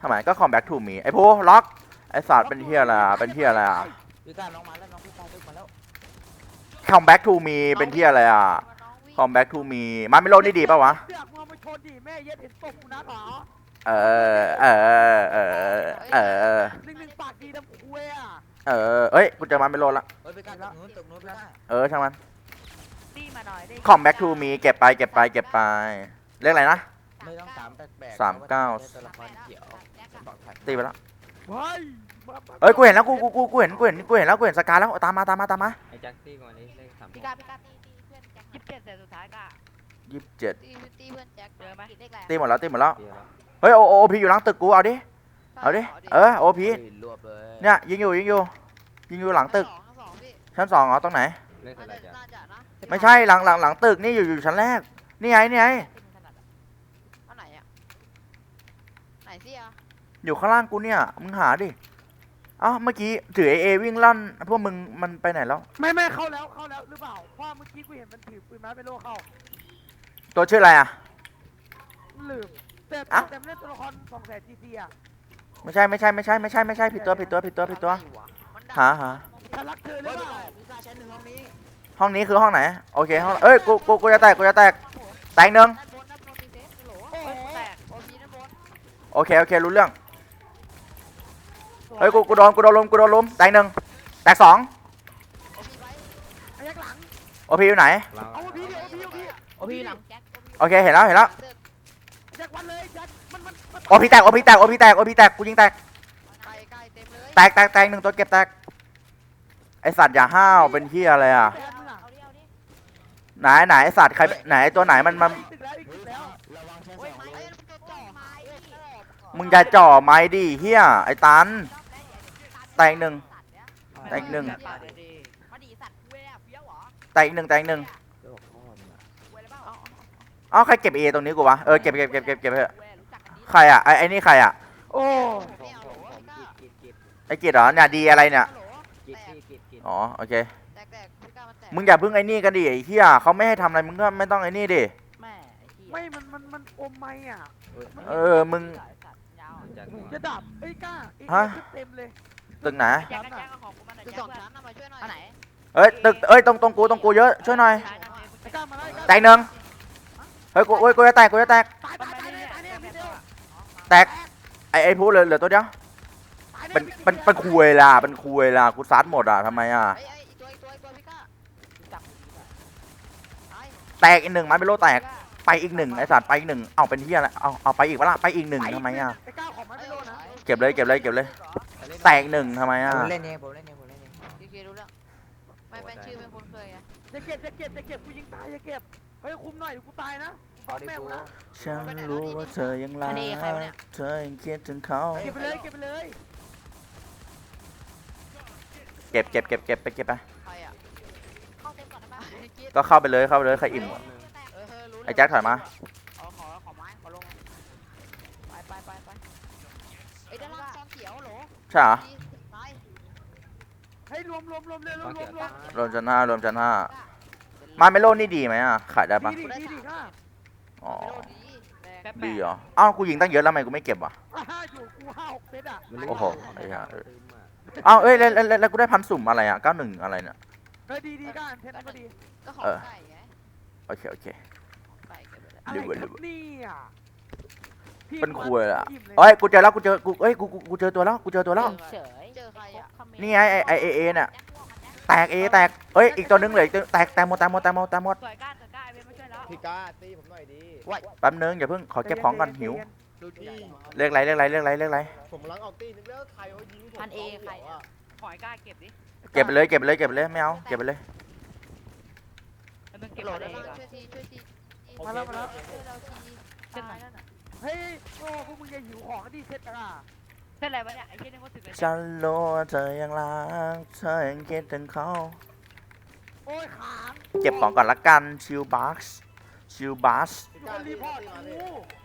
ทำไมก็ come back to me ไอ้พูล็อกไอ้สัตว์เป็นเฮียอะไรอะเป็นเฮียอะไรอะพี่ก้าน้องมาแล้วน้องพี่ก้าดึกมาแล้ว come back to me เป็นเฮียอะไรอะ come back to me มาไม่โลนี่ดีป่าวะเสือกมึงเอามาชนดิแม่เย็ดเห็นตบกูนะเหรอเออเออเออเออหนึ่งหนึ่งปากดีน้ำคุยอะเออเอ้ยกูเจอมาไม่โลละเฮ้ยพี่ก้าตึกนู้นตึกนู้นพี่ก้าเออช่างมันตีมาหน่อยได้ come back to me เก็บไปเก็บไปเก็บไปเรียกอะไรนะ ไม่ต้องถามแปลกๆสามเก้าตัวละครเขียวปลอดภัยตีไปแล้วเฮ้ยมามาเอ้ยกูเห็นแล้วกูกูกูกูเห็นกูเห็นกูเห็นแล้วกูเห็นสกายแล้วตามมาตามมาตามมาไอ้แจ็คตี้ก่อนนี้เลขสามพี่กาพี่กาตีตีเพื่อนแจ็คยี่สิบเจ็ดเซตสุดท้ายกายี่สิบเจ็ดตีตีเพื่อนแจ็คเจอไหมเลขอะไรตีหมดแล้วตีหมดแล้วเดียวแล้วเฮ้ยโอโอพีอยู่หลังตึกกูเอาดิเอาดิเออโอพีเฮ้ยรวบเลยเนี่ยยิงอยู่ยิงอยู่ยิงอยู่หลังตึกทั้งสองพี่ชั้นสองเหรอตรงไหน เลขอะไรจ๊ะน่าจะนะไม่ใช่หลังหลังหลังตึกนี่อยู่อยู่ชั้นแรกนี่ไงนี่ไง อันไหนอะไหนสิอะ อยู่ข้างล่างกูเนี่ย มึงหาดิเอ้าเมื่อกี้ถือเอเอวิ่งลั่น พวกมึงมันไปไหนแล้ว ไม่ไม่เข้าแล้วเข้าแล้วหรือเปล่าเพราะเมื่อกี้กูเห็นมันถือปืนไม้เป็นโลเข้าตัวชื่ออะไรอะ ลืมแต่อะ แต่ไม่ได้ตัวละครสองแสนจีซีอะไม่ใช่ไม่ใช่ไม่ใช่ไม่ใช่ไม่ใช่ผิดตัวผิดตัวผิดตัวผิดตัวมันดัหาหาฉันรักเธอหรือเฮ้ยเปล่าพี่ก้าชั้นหนึ่งห้องนี้ห้องนี้คือห้องไหน โอเคห้องเอ้ยกูกูกูจะแตกกูจะแตกแตกหนึ่งด้านบนด้านบนมีเซฟโหลแตกโอพีด้านบนโอเคโอเครู้เรื่อง เฮ้ยกูกูโดนกูโดนลุมกูโดนลุมแตกหนึ่งแตกสองโอพีไว้ไอ้ยักษ์หลังโอพีอยู่ไหนเราเอาพี่ดิเอาพี่เอาพี่โอพีหลังแจ็คโอเคเห็นแล้วเห็นแล้วแจ็ควันเลยแจ็คมันมันมันโอพีแตกโอพีแตกโอพีแตกโอพีแตกกูยิงแตกไกลไกลเต็มเลยแตกแตกแตกหนึ่งตัวเก็บแตกไอสัตว์อย่าห้าวเป็นที่อะไรอะแจ็คมึงอะเอาดิเอาดิไหนไหนไอสัตว์ใครไหนตัวไหนมันมัน มึงจะจ่อไม้ดิเฮียไอตัน แตกหนึ่ง แตกหนึ่งมาดีสัตว์เว้ยเฟี้ยวเหรอแตกหนึ่งแตกหนึ่งเดี๋ยวพ่อมึงเว้ยแล้วเปล่าเอ้าใครเก็บเอตรงนี้กูวะเออเก็บเก็บเก็บเก็บเก็บเถอะใครอะไอไอนี่ใครอะโอ้ผมผมผมกิดกิดกิดไอกิจเหรอเนี่ยดีอะไรเนี่ยกิดพี่กิดกิดอ๋อโอเคแตกแตกพี่ก้ามาแตกมึงอย่าเพิ่งไอ้นี่กันดิไอ้เฮียเขาไม่ให้ทำอะไรมึงก็ไม่ต้องไอ้นี่ดิ แม่ไอ้เหี้ยไม่มันมันมันอมไม่อะเออมึง สัตว์ยาวแจ็คจะดับเอ้ยกล้าเอ้ยฮะ เต็มเลยตึกไหนแจ็คก็แจ็คเอาของกูมาหน่อยคือแจ็สคองชั้นนะมาช่วยหน่อยอันไหนเอ้ยตึกเอ้ยตรงตรงกูตรงกูเยอะช่วยหน่อยไอ้กล้ามาไล่กล้าแตกหนึ่งเฮ้ยกูเฮ้ยกูจะแตกกูจะแตกตายตายตายเลยตายเนี่ยพี่เดียวแตกไอไอพูดเลยเหลือตัวเดียวตายยเป็นเป็นเป็นคุยล่ะเป็นคุยล่ะกูซัดหมดอะทำไมอะ ไอ้ไอ้อีกตัวอีกตัวอีกตัวพี่ก้าจับตายแตกอีกหนึ่งไม้เป็นโลแตกไปอีกหนึ่งไอสัตว์ไปอีกหนึ่งเอาเป็นเฮียอะไรเอาเอาไปอีกวะล่ะไปอีกหนึ่งทำไมอะไอ้กล้าของมันไม่โดนนะ เก็บเลยเก็บเลยเก็บเลย แตกหนึ่งทำไมอะผมเล่นเองผมเล่นเองผมเล่นเองโอเครู้เรื่องไม่เป็นชื่อไม่คุ้นเคยไงจะเก็บจะเก็บจะเก็บกูยิงตายจะเก็บเฮ้ยคุมหน่อยเดี๋ยวกูตายนะเอาดิแม่กูกูนะฉันรู้ว่าเธอยังรักเธอยังคิดถึงเขาเก็บไปเลยเก็บไปเลยเก็บเก็บเก็บเก็บไปเก็บไปใครอะเข้าเต็มก่อนได้ปะไอ้กิ๊ดก็เข้าไปเลยเข้าไปเลยใครอิ่ม เออเออรู้ไอ้แจ็คถอยมา ขอขอขอไม้ขอลงไปไปไปไป ไอ้ด้านล่างซองเขียวโหล ใช่เหรอดีตายเฮ้ยรวมรวมรวมเลยรวมรวมรวมรวมชั้นห้ารวมชั้นห้ามาเมโลนี่ดีไหมอะขายได้ปะดีดีดีดีค่ะอ๋อไม่โดนดีแป๊บดีเหรออ้าวกูยิงตั้งเยอะแล้วทำไมกูไม่เก็บวะอ่าอยู่กูห้าหกเซตอะโอ้โหไอ้ห่าอ้าวเอ้ยแล้วแล้วแล้วแล้วกูได้พันสุ่มอะไรอะเก้าหนึ่งอะไรเนี่ยเฮ้ยดีดีก้าเซตนั้นก็ดีก็ของเออไก่ไงโอเคโอเคไก่เก็บไปเลยอะไรดูเว้ยครับนี่อะพี่ เป็นคุยอะอิ่มเลยเอ้ยกูเจอแล้วกูเจอกูเอ้ยกูกูกูเจอตัวแล้วกูเจอตัวแล้วเฉยเจอใครอะนี่ไงไอไอเอเอเนี่ยแตกเอแตกเอ้ยอีกตัวนึงเหลยแตกแตกหมดแตกหมดแตกหมดแตกหมดสวยก้านสวยก้านเว้ยไม่ช่วยแล้วพี่ก้าตีผมหน่อยดิแป๊บนึงอย่าเพิ่งขอเก็บของก่อนหิวดูดิเลขไรเลขไรเลขไรเลขไรผมกำลังออกตีนึกแล้วใครเขายิงผมพันเอใครอะขอยก้าเก็บดิเก็บไปเลยเก็บไปเลยเก็บไปเลยไม่เอาเก็บไปเลยมันต้องเก็บโหลพันด้านเอล่างก่อนช่วยทีช่วยทีมาแล้วมาแล้วช่วยเราทีตายแล้วน่ะ เฮ้ยโอ้พวกมึงอย่าหิวของกันดิเซตอะเส้นอะไรวะเนี่ยไอ้เหี้ยนี่ก็ถึงเป็นฉันรู้ว่าเธอยังรักเธอยังคิดถึงเขา โอ้ยขางเก็บของก่อนละกันชิลบัสชิลบัสพี่อยู่ก้าคนรีพอร์ตมากูพี่